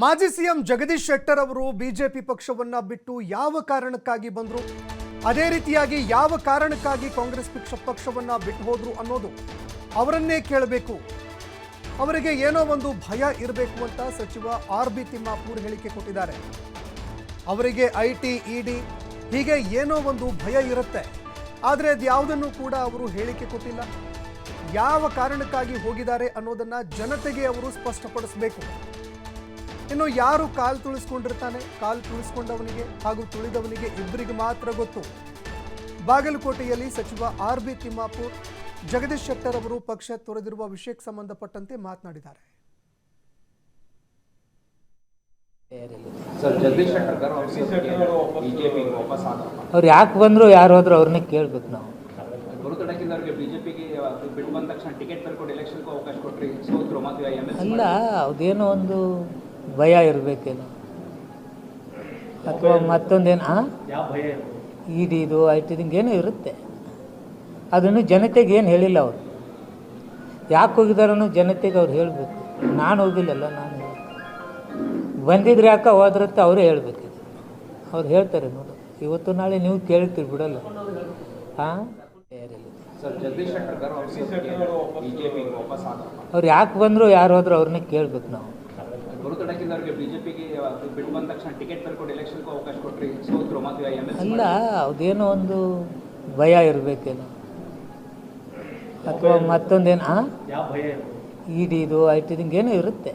ಮಾಜಿ ಸಿಎಂ ಜಗದೀಶ್ ಶೆಟ್ಟರ್ ಅವರು ಬಿಜೆಪಿ ಪಕ್ಷವನ್ನ ಬಿಟ್ಟು ಯಾವ ಕಾರಣಕ್ಕಾಗಿ ಬಂದರು? ಅದೇ ರೀತಿಯಾಗಿ ಯಾವ ಕಾರಣಕ್ಕಾಗಿ ಕಾಂಗ್ರೆಸ್ ಪಕ್ಷ ಪಕ್ಷವನ್ನ ಬಿಟ್ಟು ಹೋದ್ರು ಅನ್ನೋದು ಅವರನ್ನೇ ಕೇಳಬೇಕು. ಅವರಿಗೆ ಏನೋ ಒಂದು ಭಯ ಇರಬೇಕು ಅಂತ ಸಚಿವ ಆರ್ ಬಿ ತಿಮ್ಮಾಪೂರ್ ಹೇಳಿಕೆ ಕೊಟ್ಟಿದ್ದಾರೆ. ಅವರಿಗೆ ಐ ಟಿ ಇಡಿ ಹೀಗೆ ಏನೋ ಒಂದು ಭಯ ಇರುತ್ತೆ. ಆದರೆ ಅದ್ಯಾವುದನ್ನು ಕೂಡ ಅವರು ಹೇಳಿಕೆ ಕೊಟ್ಟಿಲ್ಲ. ಯಾವ ಕಾರಣಕ್ಕಾಗಿ ಹೋಗಿದ್ದಾರೆ ಅನ್ನೋದನ್ನ ಜನತೆಗೆ ಅವರು ಸ್ಪಷ್ಟಪಡಿಸಬೇಕು. ಇನ್ನು ಯಾರು ಕಾಲು ತುಳಿಸ್ಕೊಂಡಿರ್ತಾನೆ? ಕಾಲು ತುಳಿಸ್ಕೊಂಡವನಿಗೆ ಹಾಗೂ ತುಳಿದವನಿಗೆ ಇಬ್ಬರಿಗೆ ಮಾತ್ರ ಗೊತ್ತು. ಬಾಗಲಕೋಟೆಯಲ್ಲಿ ಸಚಿವ ಆರ್ ಬಿ ತಿಮ್ಮಾಪುರ್ ಜಗದೀಶ್ ಶೆಟ್ಟರ್ ಅವರು ಪಕ್ಷ ತೊರೆದಿರುವ ವಿಷಯಕ್ಕೆ ಸಂಬಂಧಪಟ್ಟಂತೆ ಮಾತನಾಡಿದ್ದಾರೆ. ಸರ್ ಜಗದೀಶ್ ಶೆಟ್ಟರ್ ಬಿಜೆಪಿಗೆ ವಾಪಸ್ ಆದ ಅವ್ರು ಯಾಕೆ ಬಂದ್ರು ಯಾರು ಹೋದ್ರು ಅವ್ರನ್ನ ಕೇಳ್ಬೇಕು ನಾವು. ಅಲ್ಲ ಅದೇನೋ ಒಂದು ಭಯ ಇರಬೇಕೇನೋ? ಅಥವಾ ಮತ್ತೊಂದೇನು ಹಾಂ ಇದು ಭಯ ಇಡಿದು ಐ ಟಿದಿಂಗ್ ಏನೋ ಇರುತ್ತೆ. ಅದನ್ನು ಜನತೆಗೆ ಏನು ಹೇಳಿಲ್ಲ ಅವರು. ಯಾಕೆ ಹೋಗಿದಾರನು ಜನತೆಗೆ ಅವ್ರು ಹೇಳಬೇಕು. ನಾನು ಹೋಗಿಲ್ಲಲ್ಲ ನಾನು ಬಂದಿದ್ರೆ ಯಾಕೆ ಹೋದ್ರತ್ತೆ ಅವರೇ ಹೇಳಬೇಕು. ಅವ್ರು ಹೇಳ್ತಾರೆ ನೋಡು. ಇವತ್ತು ನಾಳೆ ನೀವು ಕೇಳ್ತೀರಿ ಬಿಡಲ್ಲ. ಹಾಂ ಅವ್ರು ಯಾಕೆ ಬಂದರು ಯಾರು ಹೋದ್ರು ಅವ್ರನ್ನೇ ಕೇಳಬೇಕು ನಾವು. ಅಲ್ಲ ಅದೇನೋ ಒಂದು ಭಯ ಇರಬೇಕೇನೋ. ಅಥವಾ ಮತ್ತೊಂದೇನು ಹಾಂ ಯಾವ ಭಯ ಇಡಿದು ಐ ಏನೋ ಇರುತ್ತೆ.